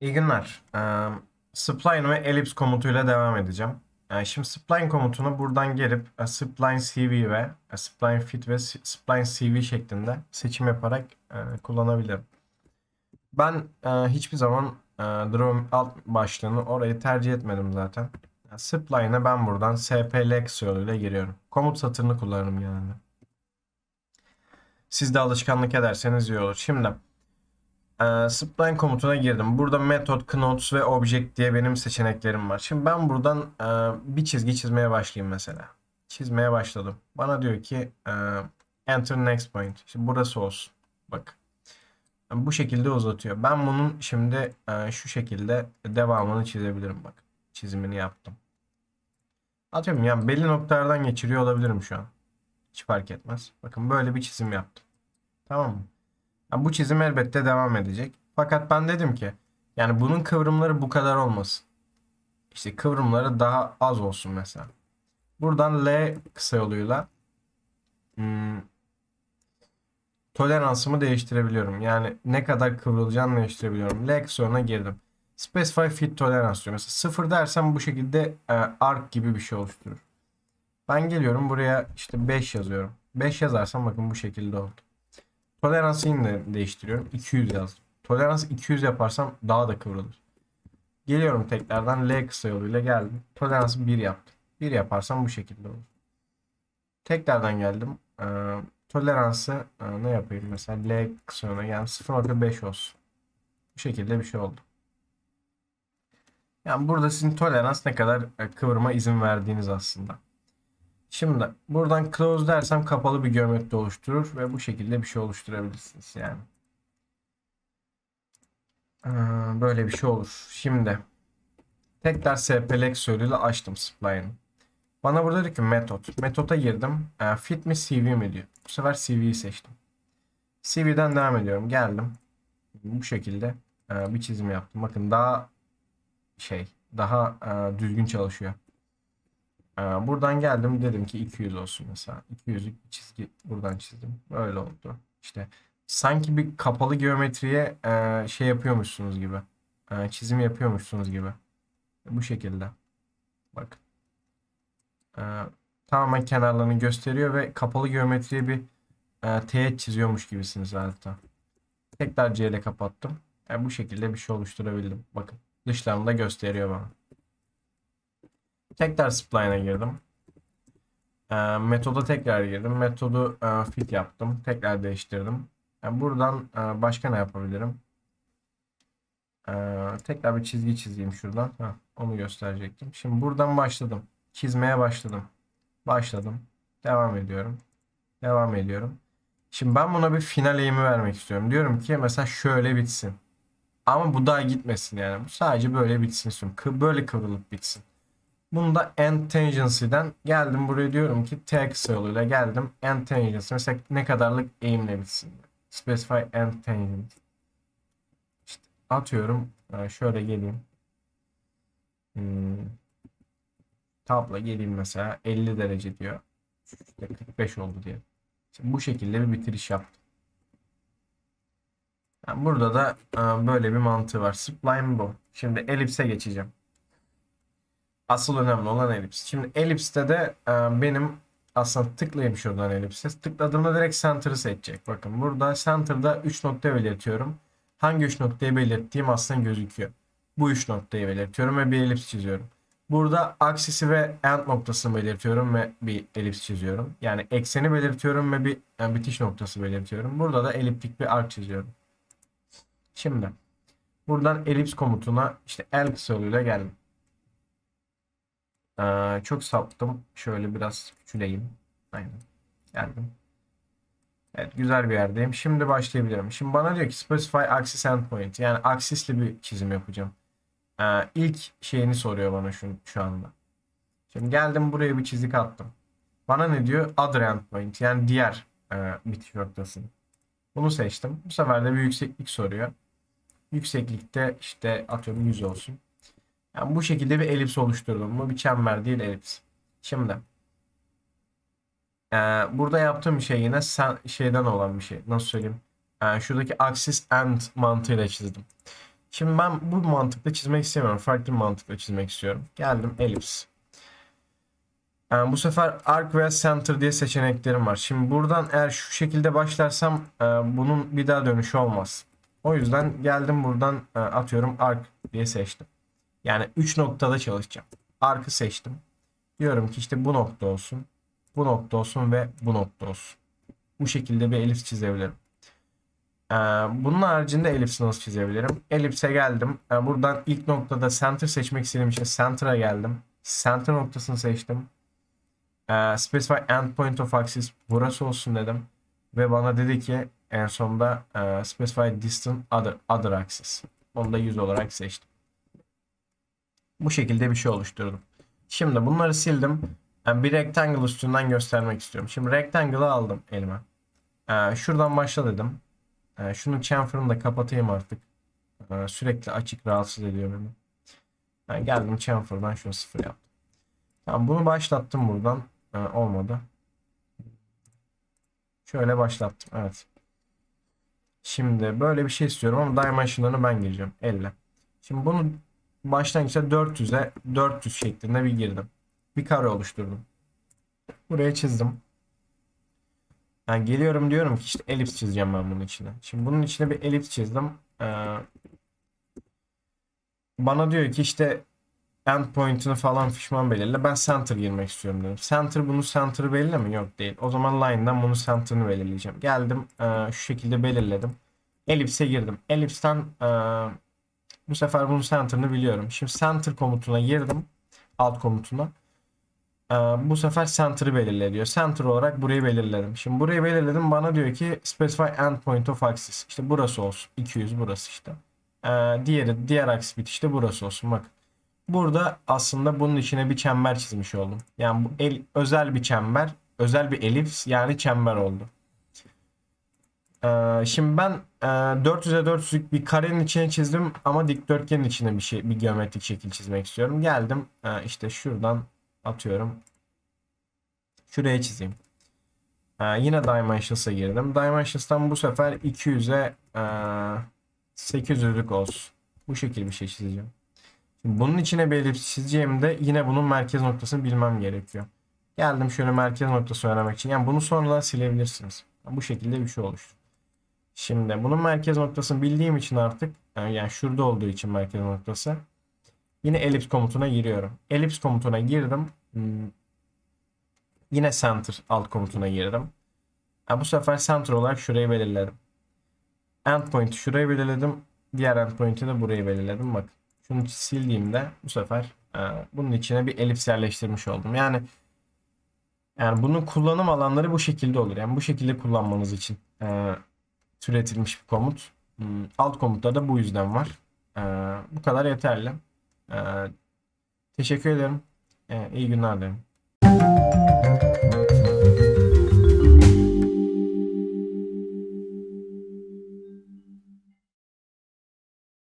İyi günler. Ee, spline ve ellipse komutuyla devam edeceğim. Ee, şimdi spline komutunu buradan gelip e, spline CV ve e, spline fit ve spline CV şeklinde seçim yaparak e, kullanabilirim. Ben hiçbir zaman e, Drone alt başlığını orayı tercih etmedim zaten. Yani spline'e ben buradan SPLX yoluyla giriyorum. Komut satırını kullanırım genelde. Siz de alışkanlık ederseniz iyi olur. Şimdi ee, Spline komutuna girdim. Burada method, knots ve object diye benim seçeneklerim var. Şimdi ben buradan e, bir çizgi çizmeye başlayayım mesela. Çizmeye başladım. Bana diyor ki e, enter next point. Şimdi burası olsun. Bak. Bu şekilde uzatıyor. Ben bunun şimdi e, şu şekilde devamını çizebilirim bak. Çizimini yaptım. Atıyorum yani belli noktalardan geçiriyor olabilirim şu an. Hiç fark etmez. Bakın böyle bir çizim yaptım. Tamam mı? Ya bu çizim elbette devam edecek. Fakat ben dedim ki yani bunun kıvrımları bu kadar olmasın. İşte kıvrımları daha az olsun mesela. Buradan L kısa yoluyla hmm, toleransımı değiştirebiliyorum. Yani ne kadar kıvrılacağını değiştirebiliyorum. L kısa yoluna girdim. Specify fit tolerance diyor. Mesela sıfır dersem bu şekilde e, arc gibi bir şey oluşturur. Ben geliyorum buraya işte 5 yazıyorum. 5 yazarsam bakın bu şekilde oldu. Toleransı yine değiştiriyorum. 200 yazdım. Toleransı 200 yaparsam daha da kıvrılır. Geliyorum tekrardan L kısa yoluyla geldim. Toleransı 1 yaptım. 1 yaparsam bu şekilde olur. Tekrardan geldim. Ee, toleransı e, ne yapayım mesela L kısa yoluna geldim. 0.5 olsun. Bu şekilde bir şey oldu. Yani burada sizin tolerans ne kadar e, kıvrıma izin verdiğiniz aslında. Şimdi buradan close dersem kapalı bir geometri oluşturur ve bu şekilde bir şey oluşturabilirsiniz yani. Ee, Böyle bir şey olur. Şimdi tekrar SPLX yoluyla açtım spline'ı. Bana burada diyor ki metot. Metoda girdim. Ee, Fit mi CV mi diyor. Bu sefer CV'yi seçtim. CV'den devam ediyorum. Geldim. Bu şekilde e, bir çizim yaptım. Bakın daha şey daha e, düzgün çalışıyor. Ee, Buradan geldim dedim ki 200 olsun mesela. 200'lük bir çizgi buradan çizdim. Böyle oldu. İşte sanki bir kapalı geometriye e, şey yapıyormuşsunuz gibi. E, çizim yapıyormuşsunuz gibi. Bu şekilde. Bak. E, tamamen kenarlarını gösteriyor ve kapalı geometriye bir e, teğet çiziyormuş gibisiniz adeta. Tekrar C ile kapattım. E, bu şekilde bir şey oluşturabildim. Bakın. Dışlarını da gösteriyor bana. Tekrar spline'a girdim. Ee, metoda tekrar girdim. Metodu e, fit yaptım. Tekrar değiştirdim. Yani buradan e, başka ne yapabilirim? Ee, tekrar bir çizgi çizeyim şuradan. Ha, onu gösterecektim. Şimdi buradan başladım. Çizmeye başladım. Başladım. Devam ediyorum. Devam ediyorum. Şimdi ben buna bir final eğimi vermek istiyorum. Diyorum ki mesela şöyle bitsin. Ama bu daha gitmesin yani. Bu sadece böyle bitsin istiyorum. Böyle kıvrılıp bitsin. Bunu da end tangency'den geldim buraya diyorum ki t kısa yoluyla geldim end tangency mesela ne kadarlık eğimle bitsin. Specify end tangent. İşte atıyorum e, şöyle geleyim. Hmm. Tabla geleyim mesela 50 derece diyor. İşte 45 oldu diye. İşte bu şekilde bir bitiriş yaptım. Yani burada da e, böyle bir mantığı var. Spline bu. Şimdi elipse geçeceğim. Asıl önemli olan elips. Şimdi elipste de e, benim aslında tıklayayım şuradan elipse. Tıkladığımda direkt center'ı seçecek. Bakın burada center'da 3 nokta belirtiyorum. Hangi 3 noktayı belirttiğim aslında gözüküyor. Bu 3 noktayı belirtiyorum ve bir elips çiziyorum. Burada aksisi ve end noktasını belirtiyorum ve bir elips çiziyorum. Yani ekseni belirtiyorum ve bir yani bitiş noktası belirtiyorum. Burada da eliptik bir arc çiziyorum. Şimdi buradan elips komutuna işte el kısa yoluyla geldim. Ee, çok saptım. Şöyle biraz küçüleyim. Aynen. Geldim. Evet güzel bir yerdeyim. Şimdi başlayabilirim. Şimdi bana diyor ki specify axis endpoint. Yani aksisli bir çizim yapacağım. Ee, ilk şeyini soruyor bana şu, şu anda. Şimdi geldim buraya bir çizik attım. Bana ne diyor? Other endpoint. Yani diğer e, bitiş noktasını. Bunu seçtim. Bu sefer de bir yükseklik soruyor. Yükseklikte işte atıyorum 100 olsun. Yani bu şekilde bir elips oluşturdum. Bu bir çember değil elips. Şimdi Ee, burada yaptığım şey yine sen, şeyden olan bir şey. Nasıl söyleyeyim? Ee, şuradaki axis and mantığıyla çizdim. Şimdi ben bu mantıkla çizmek istemiyorum. Farklı bir mantıkla çizmek istiyorum. Geldim elips. Yani bu sefer arc veya center diye seçeneklerim var. Şimdi buradan eğer şu şekilde başlarsam e, bunun bir daha dönüşü olmaz. O yüzden geldim buradan e, atıyorum arc diye seçtim. Yani 3 noktada çalışacağım. Arc'ı seçtim. Diyorum ki işte bu nokta olsun. Bu nokta olsun ve bu nokta olsun. Bu şekilde bir elips çizebilirim. Ee, bunun haricinde elips nasıl çizebilirim? Elipse geldim. Ee, buradan ilk noktada center seçmek istediğim için center'a geldim. Center noktasını seçtim. Specify endpoint of axis burası olsun dedim. Ve bana dedi ki en sonunda e, specify distant other, other axis. Onu da 100 olarak seçtim. Bu şekilde bir şey oluşturdum. Şimdi bunları sildim. Yani bir rectangle üstünden göstermek istiyorum. Şimdi rectangle'ı aldım elime. Ee, şuradan başla dedim. Ee, şunun chamfer'ını da kapatayım artık. Ee, sürekli açık rahatsız ediyor beni. Yani geldim chamfer'dan şunu sıfır yaptım. Tamam bunu başlattım buradan. Ee, olmadı. Şöyle başlattım. Evet. Şimdi böyle bir şey istiyorum ama dimension'larını ben gireceğim. 50. Şimdi bunu başlangıçta 400'e 400 şeklinde bir girdim. Bir kare oluşturdum. Buraya çizdim. Yani geliyorum diyorum ki işte elips çizeceğim ben bunun içine. Şimdi bunun içine bir elips çizdim. Ee, bana diyor ki işte endpoint'ını falan fişman belirle. Ben center girmek istiyorum dedim. Center bunu center'ı belirle mi? Yok değil. O zaman line'dan bunu center'ını belirleyeceğim. Geldim e, şu şekilde belirledim. Ellipse'e girdim. Ellipse'ten e, bu sefer bunun center'ını biliyorum. Şimdi center komutuna girdim. Alt komutuna. Ee, bu sefer center'ı belirle diyor. Center olarak burayı belirledim. Şimdi burayı belirledim. Bana diyor ki specify endpoint of axis. İşte burası olsun. 200 burası işte. Ee, diğeri diğer axis bit işte burası olsun. Bak. Burada aslında bunun içine bir çember çizmiş oldum. Yani bu el, özel bir çember. Özel bir elips yani çember oldu. Ee, şimdi ben e, 400'e 400'lük bir karenin içine çizdim ama dikdörtgenin içine bir şey bir geometrik şekil çizmek istiyorum. Geldim e, işte şuradan atıyorum. Şuraya çizeyim. Ee, yine Dimensions'a girdim. Dimensions'tan bu sefer 200'e e, 800'lük olsun. Bu şekilde bir şey çizeceğim. Şimdi bunun içine elips çizeceğimde yine bunun merkez noktasını bilmem gerekiyor. Geldim şöyle merkez noktası öğrenmek için. Yani bunu sonradan silebilirsiniz. Bu şekilde bir şey oluştu. Şimdi bunun merkez noktasını bildiğim için artık yani şurada olduğu için merkez noktası Yine elips komutuna giriyorum. Elips komutuna girdim. Hmm. Yine center alt komutuna girdim. Ha, bu sefer center olarak şurayı belirledim. Endpoint'i şurayı belirledim. Diğer endpoint'i de burayı belirledim. Bak şunu sildiğimde bu sefer e, bunun içine bir elips yerleştirmiş oldum. Yani yani bunun kullanım alanları bu şekilde olur. Yani bu şekilde kullanmanız için e, türetilmiş bir komut. Hmm, alt komutta da bu yüzden var. E, bu kadar yeterli. Ee, teşekkür ederim. Ee, iyi günler dilerim.